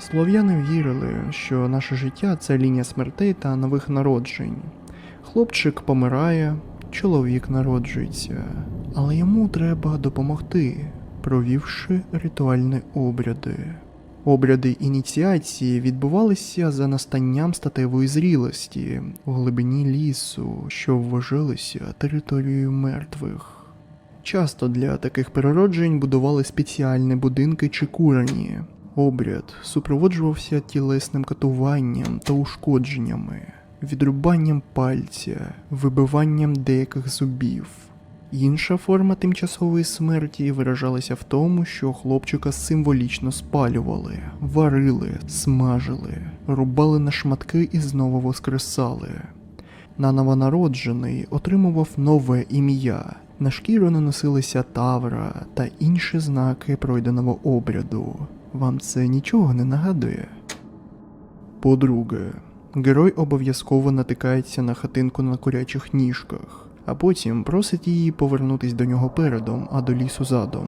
Слов'яни вірили, що наше життя це лінія смертей та нових народжень. Хлопчик помирає, чоловік народжується, але йому треба допомогти, провівши ритуальні обряди. Обряди ініціації відбувалися за настанням статевої зрілості у глибині лісу, що вважалися територією мертвих. Часто для таких перероджень будували спеціальні будинки чи курені. Обряд супроводжувався тілесним катуванням та ушкодженнями, відрубанням пальця, вибиванням деяких зубів. Інша форма тимчасової смерті виражалася в тому, що хлопчика символічно спалювали, варили, смажили, рубали на шматки і знову воскресали. На новонароджений отримував нове ім'я. На шкіру наносилися тавра та інші знаки пройденого обряду. Вам це нічого не нагадує? По-друге, герой обов'язково натикається на хатинку на курячих ніжках, а потім просить її повернутись до нього передом, а до лісу задом.